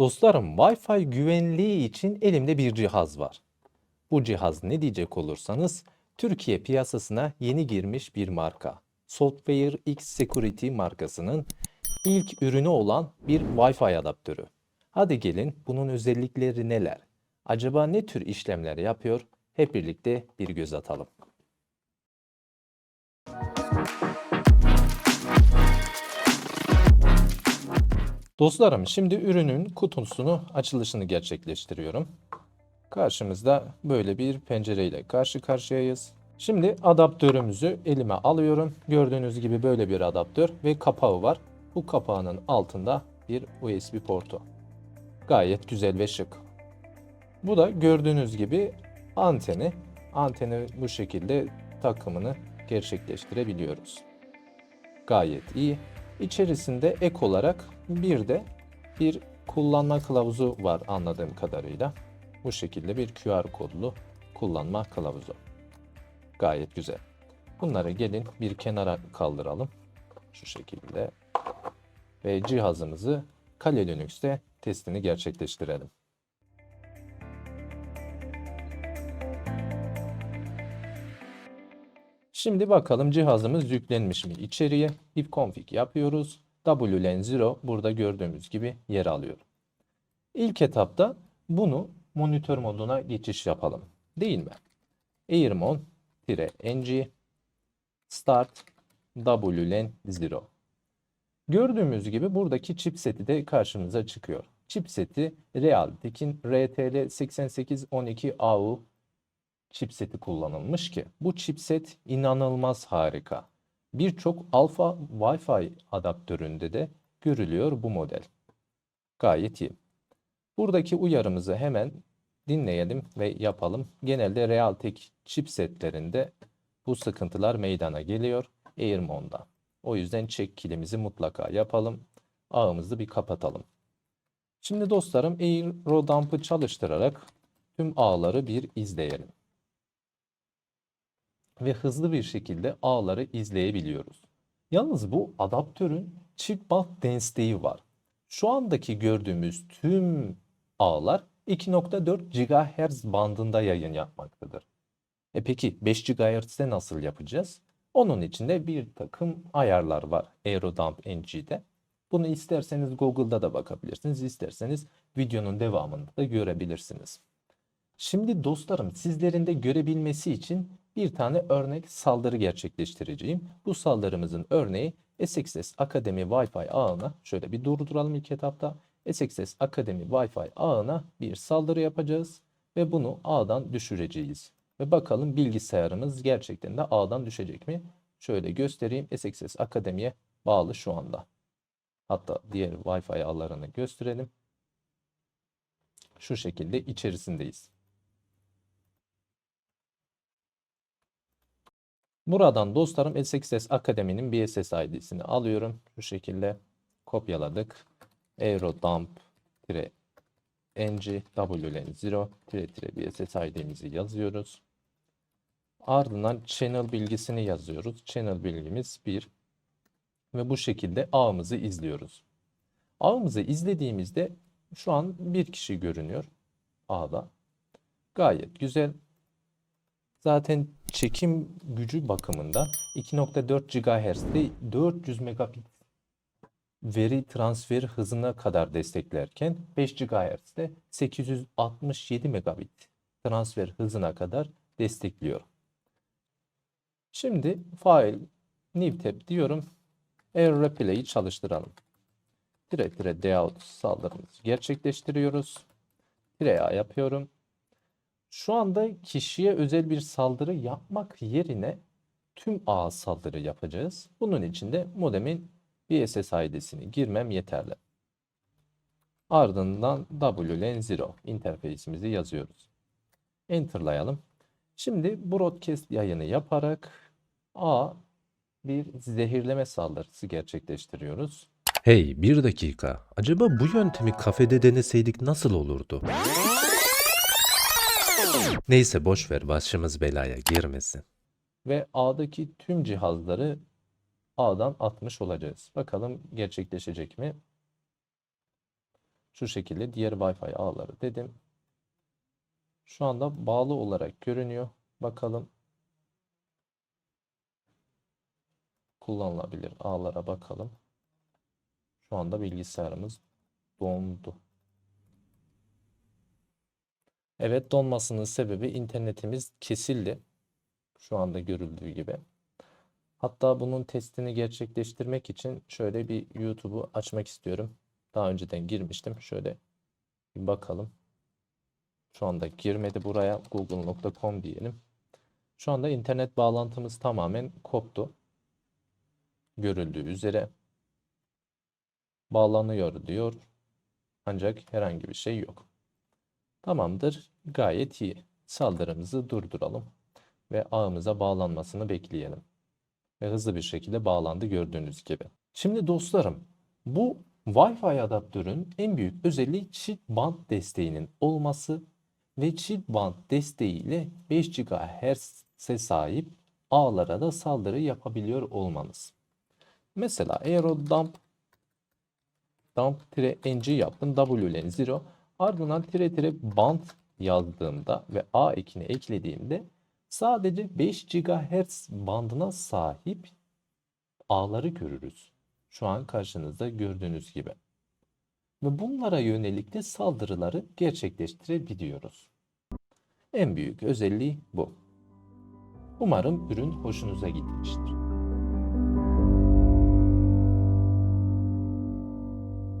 Dostlarım Wi-Fi güvenliği için elimde bir cihaz var. Bu cihaz ne diyecek olursanız Türkiye piyasasına yeni girmiş bir marka. Software X Security markasının ilk ürünü olan bir Wi-Fi adaptörü. Hadi gelin bunun özellikleri neler? Acaba ne tür işlemler yapıyor? Hep birlikte bir göz atalım. Dostlarım şimdi ürünün kutusunu açılışını gerçekleştiriyorum. Karşımızda böyle bir pencereyle karşı karşıyayız. Şimdi adaptörümüzü elime alıyorum. Gördüğünüz gibi böyle bir adaptör ve kapağı var. Bu kapağının altında bir USB portu. Gayet güzel ve şık. Bu da gördüğünüz gibi anteni. Anteni bu şekilde takımını gerçekleştirebiliyoruz. Gayet iyi. İçerisinde ek olarak bir de bir kullanma kılavuzu var anladığım kadarıyla. Bu şekilde bir QR kodlu kullanma kılavuzu. Gayet güzel. Bunları gelin bir kenara kaldıralım. Şu şekilde. Ve cihazımızı Kali Linux'te testini gerçekleştirelim. Şimdi bakalım cihazımız yüklenmiş mi içeriye. Bir config yapıyoruz. WLAN 0 burada gördüğümüz gibi yer alıyor. İlk etapta bunu monitör moduna geçiş yapalım. Değil mi? airmon-ng start WLAN 0. Gördüğümüz gibi buradaki chipseti de karşımıza çıkıyor. Chipseti Realtek'in RTL8812AU chipseti kullanılmış ki bu chipset inanılmaz harika. Birçok alfa Wi-Fi adaptöründe de görülüyor bu model. Gayet iyi. Buradaki uyarımızı hemen dinleyelim ve yapalım. Genelde Realtek chipsetlerinde bu sıkıntılar meydana geliyor Airmon'da. O yüzden check kilimizi mutlaka yapalım. Ağımızı bir kapatalım. Şimdi dostlarım Aerodump'ı çalıştırarak tüm ağları bir izleyelim ve hızlı bir şekilde ağları izleyebiliyoruz. Yalnız bu adaptörün çift band desteği var. Şu andaki gördüğümüz tüm ağlar 2.4 GHz bandında yayın yapmaktadır. E peki 5 GHz'de nasıl yapacağız? Onun için de bir takım ayarlar var Aerodump NG'de. Bunu isterseniz Google'da da bakabilirsiniz, isterseniz videonun devamında da görebilirsiniz. Şimdi dostlarım sizlerin de görebilmesi için bir tane örnek saldırı gerçekleştireceğim. Bu saldırımızın örneği SXS Akademi Wi-Fi ağına şöyle bir durduralım ilk etapta. SXS Akademi Wi-Fi ağına bir saldırı yapacağız ve bunu ağdan düşüreceğiz. Ve bakalım bilgisayarımız gerçekten de ağdan düşecek mi? Şöyle göstereyim. SXS Akademi'ye bağlı şu anda. Hatta diğer Wi-Fi ağlarını gösterelim. Şu şekilde içerisindeyiz. Buradan dostlarım SXS Akademi'nin BSS ID'sini alıyorum. Şu şekilde kopyaladık. Aerodump ng wlan 0 BSS ID'mizi yazıyoruz. Ardından channel bilgisini yazıyoruz. Channel bilgimiz 1. Ve bu şekilde ağımızı izliyoruz. Ağımızı izlediğimizde şu an bir kişi görünüyor ağda. Gayet güzel. Zaten çekim gücü bakımından 2.4 GHz'de 400 megabit veri transferi hızına kadar desteklerken 5 GHz'de 867 megabit transfer hızına kadar destekliyor. Şimdi file new diyorum. Air Replay'i çalıştıralım. Tire tire deout saldırımızı gerçekleştiriyoruz. Tire A yapıyorum. Şu anda kişiye özel bir saldırı yapmak yerine tüm ağa saldırı yapacağız. Bunun için de modemin BSS ID'sini girmem yeterli. Ardından WLAN0 interface'imizi yazıyoruz. Enter'layalım. Şimdi broadcast yayını yaparak A bir zehirleme saldırısı gerçekleştiriyoruz. Hey bir dakika. Acaba bu yöntemi kafede deneseydik nasıl olurdu? Neyse boş ver başımız belaya girmesin. ve A'daki tüm cihazları A'dan atmış olacağız. Bakalım gerçekleşecek mi? Şu şekilde diğer Wi-Fi ağları dedim. Şu anda bağlı olarak görünüyor. Bakalım. Kullanılabilir ağlara bakalım. Şu anda bilgisayarımız dondu. Evet donmasının sebebi internetimiz kesildi. Şu anda görüldüğü gibi. Hatta bunun testini gerçekleştirmek için şöyle bir YouTube'u açmak istiyorum. Daha önceden girmiştim. Şöyle bir bakalım. Şu anda girmedi buraya. Google.com diyelim. Şu anda internet bağlantımız tamamen koptu. Görüldüğü üzere bağlanıyor diyor. Ancak herhangi bir şey yok. Tamamdır. Gayet iyi. Saldırımızı durduralım ve ağımıza bağlanmasını bekleyelim. Ve hızlı bir şekilde bağlandı gördüğünüz gibi. Şimdi dostlarım, bu Wi-Fi adaptörün en büyük özelliği çift band desteğinin olması ve çift band desteğiyle 5 GHz'e sahip ağlara da saldırı yapabiliyor olmanız. Mesela eğer o dump dump-ng yaptım WLAN 0 ardından tire tire band yazdığımda ve A ekini eklediğimde sadece 5 GHz bandına sahip ağları görürüz. Şu an karşınızda gördüğünüz gibi. Ve bunlara yönelik de saldırıları gerçekleştirebiliyoruz. En büyük özelliği bu. Umarım ürün hoşunuza gitmiştir.